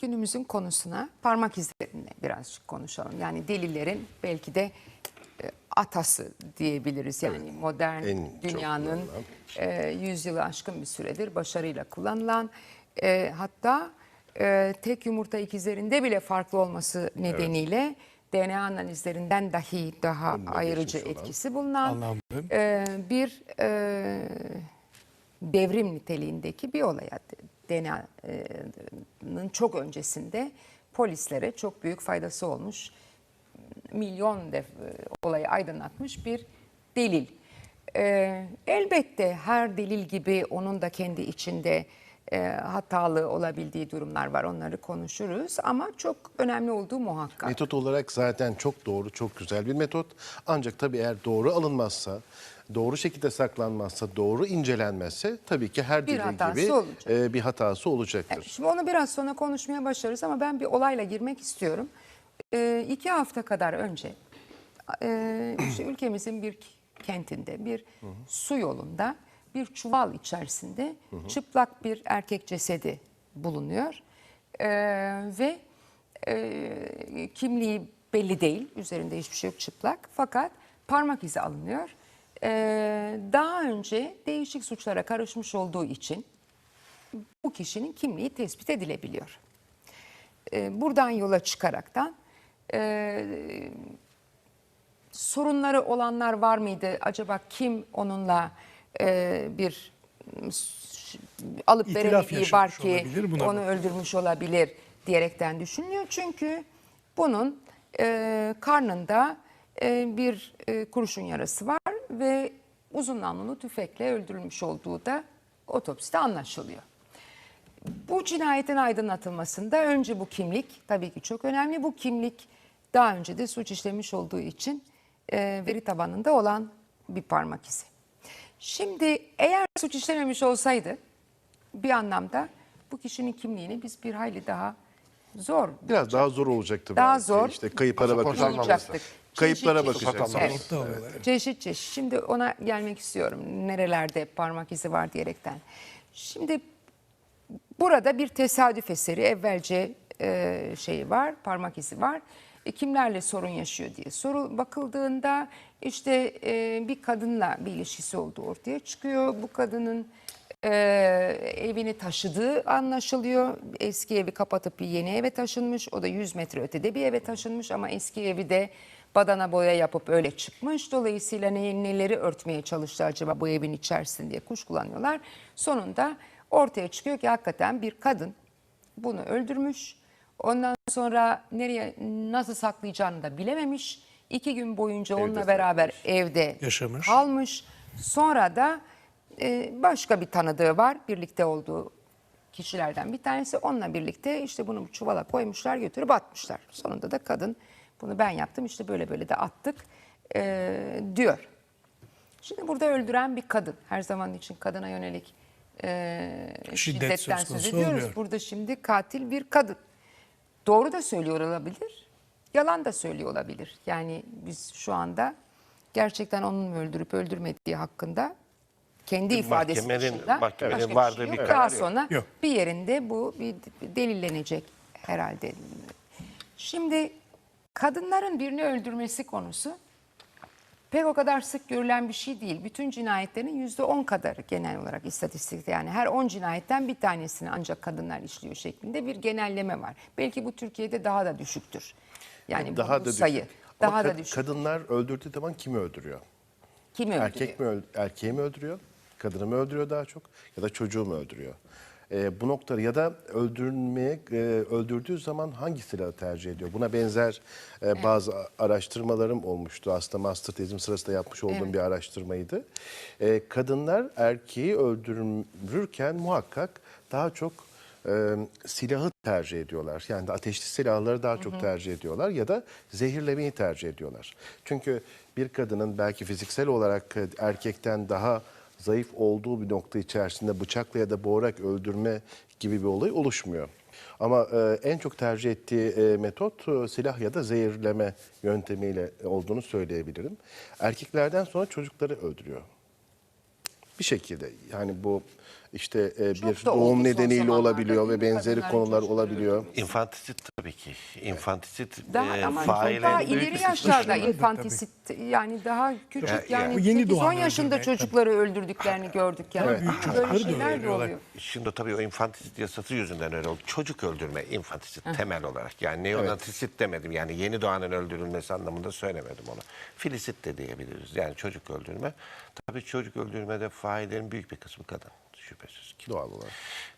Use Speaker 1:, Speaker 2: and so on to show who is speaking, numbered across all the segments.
Speaker 1: günümüzün konusuna parmak izlerine birazcık konuşalım. Yani delillerin belki de e, atası diyebiliriz. Yani modern
Speaker 2: en
Speaker 1: dünyanın e, yüzyılı aşkın bir süredir başarıyla kullanılan e, hatta e, tek yumurta ikizlerinde bile farklı olması nedeniyle DNA analizlerinden dahi daha
Speaker 2: geçmiş olan.
Speaker 1: etkisi bulunan e, bir e, devrim niteliğindeki bir olaya DNA'nın çok öncesinde polislere çok büyük faydası olmuş milyon def olayı aydınlatmış bir delil. Ee, elbette her delil gibi onun da kendi içinde e, hatalı olabildiği durumlar var. Onları konuşuruz ama çok önemli olduğu muhakkak.
Speaker 2: Metot olarak zaten çok doğru, çok güzel bir metot. Ancak tabii eğer doğru alınmazsa, doğru şekilde saklanmazsa, doğru incelenmezse tabii ki her
Speaker 1: Bir hatası
Speaker 2: gibi
Speaker 1: olacak.
Speaker 2: e, bir hatası olacaktır.
Speaker 1: Şimdi onu biraz sonra konuşmaya başlarız ama ben bir olayla girmek istiyorum. Ee, iki hafta kadar önce e, işte ülkemizin bir kentinde bir su yolunda bir çuval içerisinde çıplak bir erkek cesedi bulunuyor. Ee, ve e, kimliği belli değil. Üzerinde hiçbir şey yok çıplak. Fakat parmak izi alınıyor. Ee, daha önce değişik suçlara karışmış olduğu için bu kişinin kimliği tespit edilebiliyor. Ee, buradan yola çıkaraktan e, sorunları olanlar var mıydı? Acaba kim onunla e, bir alıp veremediği var ki onu öldürmüş olabilir diyerekten düşünülüyor. Çünkü bunun e, karnında e, bir e, kurşun yarası var ve uzun namlulu tüfekle öldürülmüş olduğu da otopside anlaşılıyor. Bu cinayetin aydınlatılmasında önce bu kimlik tabii ki çok önemli. Bu kimlik daha önce de suç işlemiş olduğu için e, veri tabanında olan bir parmak izi. Şimdi eğer suç işlememiş olsaydı bir anlamda bu kişinin kimliğini biz bir hayli daha zor
Speaker 2: Biraz daha zor olacaktır.
Speaker 1: Daha
Speaker 2: belki.
Speaker 1: zor.
Speaker 2: İşte kayıplara bakacağız.
Speaker 1: bulacaktık.
Speaker 2: Kayıplara
Speaker 1: Çeşit çeşit.
Speaker 2: bakacağız.
Speaker 1: Evet.
Speaker 3: Nokta alıyorlar.
Speaker 1: Çeşit çeşit. Şimdi ona gelmek istiyorum. Nerelerde parmak izi var diyerekten. Şimdi burada bir tesadüf eseri evvelce e, şeyi var, parmak izi var. E, kimlerle sorun yaşıyor diye soru bakıldığında işte e, bir kadınla bir ilişkisi olduğu ortaya çıkıyor. Bu kadının e, evini taşıdığı anlaşılıyor. Eski evi kapatıp bir yeni eve taşınmış. O da 100 metre ötede bir eve taşınmış ama eski evi de badana boya yapıp öyle çıkmış. Dolayısıyla ne, neleri örtmeye çalıştı acaba bu evin içerisinde diye kuşkulanıyorlar. Sonunda ortaya çıkıyor ki hakikaten bir kadın bunu öldürmüş. Ondan sonra nereye nasıl saklayacağını da bilememiş. İki gün boyunca onunla beraber evde
Speaker 3: Yaşamış.
Speaker 1: kalmış. Sonra da e, başka bir tanıdığı var. Birlikte olduğu kişilerden bir tanesi. Onunla birlikte işte bunu çuvala koymuşlar götürüp atmışlar. Sonunda da kadın bunu ben yaptım işte böyle böyle de attık e, diyor. Şimdi burada öldüren bir kadın. Her zaman için kadına yönelik e,
Speaker 3: Şiddet
Speaker 1: şiddetten
Speaker 3: söz
Speaker 1: söz
Speaker 3: konusu
Speaker 1: ediyoruz.
Speaker 3: olmuyor.
Speaker 1: Burada şimdi katil bir kadın. Doğru da söylüyor olabilir, yalan da söylüyor olabilir. Yani biz şu anda gerçekten onun mu öldürüp öldürmediği hakkında kendi ifadesi
Speaker 4: mahkemenin-
Speaker 1: dışında
Speaker 4: mahkemenin
Speaker 1: başka bir şey yok.
Speaker 4: bir
Speaker 1: Daha sonra
Speaker 3: Yok.
Speaker 1: bir yerinde bu bir delillenecek herhalde. Şimdi kadınların birini öldürmesi konusu pek o kadar sık görülen bir şey değil. Bütün cinayetlerin yüzde on kadarı genel olarak istatistikte yani her on cinayetten bir tanesini ancak kadınlar işliyor şeklinde bir genelleme var. Belki bu Türkiye'de daha da düşüktür. Yani bu-
Speaker 2: Daha
Speaker 1: bu
Speaker 2: da
Speaker 1: sayı
Speaker 2: düşük.
Speaker 1: daha
Speaker 2: Ama
Speaker 1: da
Speaker 2: kad-
Speaker 1: düşük.
Speaker 2: Kadınlar öldürdüğü zaman kimi öldürüyor?
Speaker 1: Kimi öldürüyor?
Speaker 2: Erkek mi öl- erkeği mi öldürüyor? Kadını mı öldürüyor daha çok? Ya da çocuğu mu öldürüyor? Ee, bu noktada ya da öldürmeye e, öldürdüğü zaman hangi silahı tercih ediyor? Buna benzer e, bazı araştırmalarım olmuştu. Aslında master tezim sırasında yapmış olduğum
Speaker 1: Evet.
Speaker 2: bir araştırmaydı. E, kadınlar erkeği öldürürken muhakkak daha çok e, silahı tercih ediyorlar. Yani ateşli silahları daha çok tercih ediyorlar ya da zehirlemeyi tercih ediyorlar. Çünkü bir kadının belki fiziksel olarak e, erkekten daha zayıf olduğu bir nokta içerisinde bıçakla ya da boğarak öldürme gibi bir olay oluşmuyor. Ama e, en çok tercih ettiği e, metot e, silah ya da zehirleme yöntemiyle olduğunu söyleyebilirim. Erkeklerden sonra çocukları öldürüyor bir şekilde yani bu işte e,
Speaker 1: Çok
Speaker 2: bir
Speaker 1: da oldu
Speaker 2: doğum nedeniyle
Speaker 1: zamanlarda
Speaker 2: olabiliyor
Speaker 1: değil
Speaker 2: ve
Speaker 1: mi?
Speaker 2: benzeri
Speaker 1: Kadınların
Speaker 2: konular
Speaker 1: çocukları
Speaker 2: olabiliyor.
Speaker 3: İnfantisit tabii ki. İnfantisit
Speaker 1: Daha
Speaker 3: e,
Speaker 1: ama daha
Speaker 3: büyük
Speaker 1: ileri
Speaker 3: bir
Speaker 1: yaşlarda infantisit yani daha küçük
Speaker 3: Ya-
Speaker 1: yani
Speaker 4: ya- Yeni
Speaker 1: 8-10
Speaker 4: doğan
Speaker 1: yaşında
Speaker 4: öldürmek,
Speaker 1: çocukları öldürdüklerini gördük yani.
Speaker 4: büyük
Speaker 1: Böyle
Speaker 4: çocukları da
Speaker 1: şeyler de
Speaker 4: öldürüyorlar.
Speaker 1: oluyor.
Speaker 3: Şimdi tabii o infantisit yasası yüzünden öyle oldu. Çocuk öldürme infantisit temel olarak. Yani neonatisit demedim. Yani yeni doğanın öldürülmesi anlamında söylemedim onu. Filisit de diyebiliriz. Yani çocuk öldürme. Tabii çocuk öldürmede faillerin büyük bir kısmı kadın şüphesiz ki.
Speaker 2: Doğal olarak.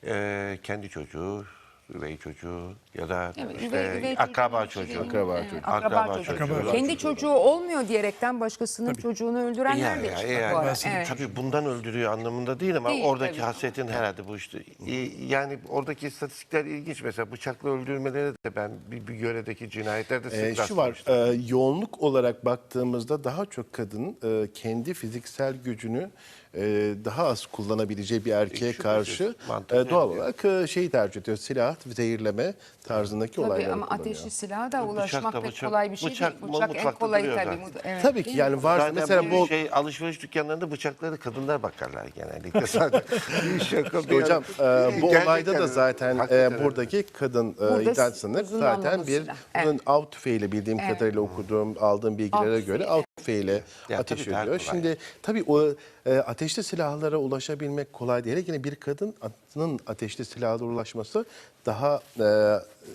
Speaker 3: Ee, kendi çocuğu, üvey çocuğu ya da
Speaker 1: Evet,
Speaker 3: işte
Speaker 1: üvey- üvey
Speaker 3: akraba çocuğu.
Speaker 1: içinde-
Speaker 2: Akraba
Speaker 1: Evet,
Speaker 2: çocuğu.
Speaker 1: Akraba,
Speaker 3: Akraba
Speaker 1: çocuğu.
Speaker 3: çocuğu.
Speaker 1: Kendi çocuğu olmuyor diyerekten başkasının çocuğunu öldürenler
Speaker 3: Yani,
Speaker 1: de
Speaker 3: yani,
Speaker 1: bu ara.
Speaker 3: tabii,
Speaker 1: Evet.
Speaker 3: tabii bundan öldürüyor anlamında değil ama
Speaker 1: Değil,
Speaker 3: oradaki
Speaker 1: tabii.
Speaker 3: hasretin herhalde bu işte. Ee, Yani oradaki istatistikler ilginç. Mesela bıçakla öldürmeleri de ben bir, bir yöredeki cinayetlerde sık
Speaker 2: Ee, şu var,
Speaker 3: rastlamıştım.
Speaker 2: e, yoğunluk olarak baktığımızda daha çok kadın e, kendi fiziksel gücünü e, daha az kullanabileceği bir erkeğe
Speaker 3: Şüphesiz,
Speaker 2: karşı
Speaker 3: mantıklı
Speaker 2: e, doğal olarak e, şeyi tercih ediyor. Silah, zehirleme tarzındaki
Speaker 1: Tabii
Speaker 2: olayları
Speaker 1: ama
Speaker 2: kullanıyor.
Speaker 1: ateşli silaha da
Speaker 3: Bıçak
Speaker 1: ulaşmak
Speaker 3: da
Speaker 1: pek
Speaker 3: bıçak-
Speaker 1: kolay bir şey
Speaker 3: bıçak
Speaker 1: değil. Bıçak en kolayı tabii.
Speaker 3: zaten.
Speaker 1: Evet,
Speaker 2: Tabii ki yani varsa
Speaker 3: Zaten
Speaker 2: mesela
Speaker 3: bu
Speaker 2: bol
Speaker 3: şey alışveriş dükkanlarında bıçakları kadınlar bakarlar genellikle. Şaka bir
Speaker 2: Hocam
Speaker 3: yana.
Speaker 2: e, bu
Speaker 3: Gerçekten
Speaker 2: olayda da zaten e,
Speaker 3: öyle.
Speaker 2: buradaki kadın e, iddia sınır zaten bir bunun
Speaker 1: Evet.
Speaker 2: av tüfeğiyle bildiğim kadarıyla okuduğum, aldığım bilgilere
Speaker 1: Av
Speaker 2: göre av
Speaker 1: evet.
Speaker 2: Tüfeğiyle
Speaker 3: Ya
Speaker 2: ateş
Speaker 3: tabii daha
Speaker 2: ediyor.
Speaker 3: kolay.
Speaker 2: Şimdi tabii o e, ateşli silahlara ulaşabilmek kolay değil. Yine bir kadının ateşli silahlara ulaşması daha e,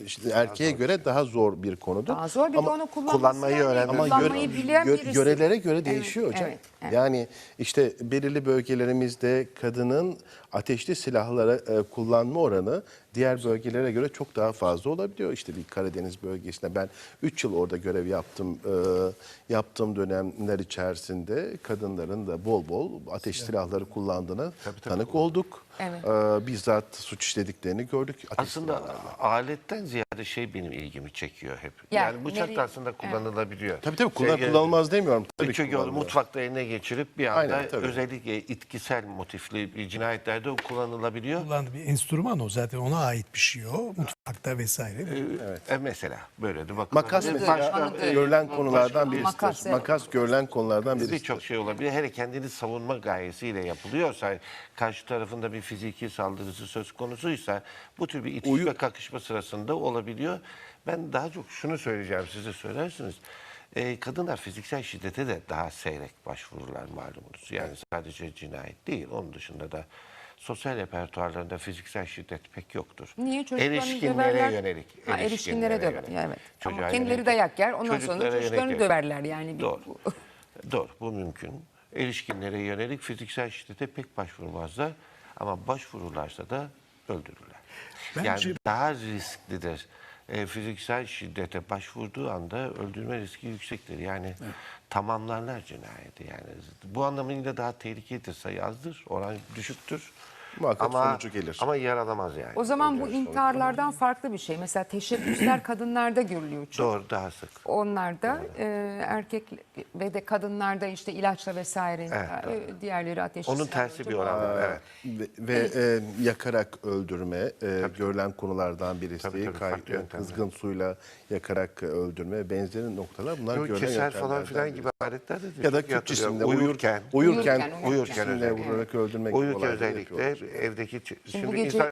Speaker 2: işte erkeğe göre daha zor bir konudur.
Speaker 1: Daha zor bir de
Speaker 2: Ama-
Speaker 1: onu kullanması
Speaker 3: kullanmayı
Speaker 1: yani.
Speaker 3: öğrenmek
Speaker 2: ama
Speaker 1: kullanmayı bilen
Speaker 2: yö-
Speaker 1: birisi.
Speaker 2: yörelere göre
Speaker 1: Evet,
Speaker 2: değişiyor hocam.
Speaker 1: evet, evet.
Speaker 2: Yani işte belirli bölgelerimizde kadının ateşli silahlara e, kullanma oranı diğer bölgelere göre çok daha fazla olabiliyor. İşte bir Karadeniz bölgesinde ben 3 yıl orada görev yaptım. E, yaptığım dönemler içerisinde kadınların da bol bol ateşli silahları kullandığına tanık olduk.
Speaker 1: Evet.
Speaker 2: E, bizzat suç işlediklerini gördük.
Speaker 3: Aslında aletten ziyade şey benim ilgimi çekiyor hep.
Speaker 1: Yani
Speaker 3: Yani, bıçak
Speaker 1: nereye-
Speaker 3: da aslında kullanılabiliyor.
Speaker 2: Tabii tabii kullan,
Speaker 3: Şey,
Speaker 2: kullanılmaz demiyorum. Tabii
Speaker 3: Çünkü onu mutfakta eline geçirip bir anda
Speaker 2: Aynen, tabii.
Speaker 3: özellikle itkisel motifli bir cinayetlerde o kullanılabiliyor.
Speaker 4: Kullandığı bir enstrüman o zaten ona ait bir şey o. Mutfakta vesaire.
Speaker 3: E, mesela böyle de bakın.
Speaker 2: Makas mesela
Speaker 1: Başka-
Speaker 2: görülen konulardan birisidir.
Speaker 1: Makas, evet.
Speaker 2: Makas görülen konulardan birisidir.
Speaker 3: Birçok şey olabilir. Hele kendini savunma gayesiyle yapılıyorsa, karşı tarafında bir fiziki saldırısı söz konusuysa bu tür bir itiş
Speaker 2: Uyu-
Speaker 3: ve kakışma sırasında olabiliyor. Ben daha çok şunu söyleyeceğim size söylersiniz. Ee, kadınlar fiziksel şiddete de daha seyrek başvururlar malumunuz. Yani sadece cinayet değil. Onun dışında da sosyal repertuarlarında fiziksel şiddet pek yoktur.
Speaker 1: Niye çocuklarını
Speaker 3: Erişkinlere
Speaker 1: döverler?
Speaker 3: yönelik.
Speaker 1: Ha, erişkinlere döver.
Speaker 3: yönelik.
Speaker 1: Evet. Ama kendileri
Speaker 3: yönelik.
Speaker 1: dayak yer. Ondan sonra da
Speaker 3: Çocuklara
Speaker 1: çocuklarını
Speaker 3: yönelik.
Speaker 1: döverler yani.
Speaker 3: Doğru. Doğru. Bu mümkün. Erişkinlere yönelik fiziksel şiddete pek başvurmazlar. Ama başvururlarsa da öldürürler.
Speaker 4: Bence-
Speaker 3: Yani daha risklidir. E, fiziksel şiddete başvurduğu anda öldürme riski yüksektir. Yani tamamlarlar cinayeti. Yani bu anlamıyla daha tehlikelidir. Sayı azdır, oran düşüktür.
Speaker 2: Muhakkak
Speaker 3: ama,
Speaker 2: sonucu gelir.
Speaker 3: Ama yaralamaz yani.
Speaker 1: O zaman bu
Speaker 3: Öldürürse
Speaker 1: intiharlardan farklı bir şey. Mesela teşebbüsler kadınlarda görülüyor çok.
Speaker 3: Doğru, daha sık.
Speaker 1: Onlarda e, erkek ve de kadınlarda işte ilaçla vesaire
Speaker 3: Evet,
Speaker 1: e, diğerleri ateşli
Speaker 3: Onun tersi bir oran var. Evet.
Speaker 2: Ve, ve, e, yakarak öldürme e, görülen konulardan birisi.
Speaker 3: Tabii, tabii,
Speaker 2: Kay-
Speaker 3: farklı yöntemler.
Speaker 2: kızgın suyla yakarak öldürme benzeri noktalar bunlar
Speaker 3: Yok,
Speaker 2: görülen
Speaker 3: keser falan
Speaker 2: yöntemlerden
Speaker 3: filan gibi aletler de
Speaker 2: Ya da
Speaker 3: çok iyi
Speaker 2: Kürt cisimde uyurken, uyurken,
Speaker 1: Uyurken,
Speaker 3: Uyurken
Speaker 2: cisimle
Speaker 3: özellikle.
Speaker 2: vurarak öldürmek
Speaker 3: Uyurken
Speaker 2: olayları
Speaker 3: özellikle
Speaker 2: yapıyorlar.
Speaker 3: Evdeki... Şimdi,
Speaker 1: bu gece-
Speaker 3: insan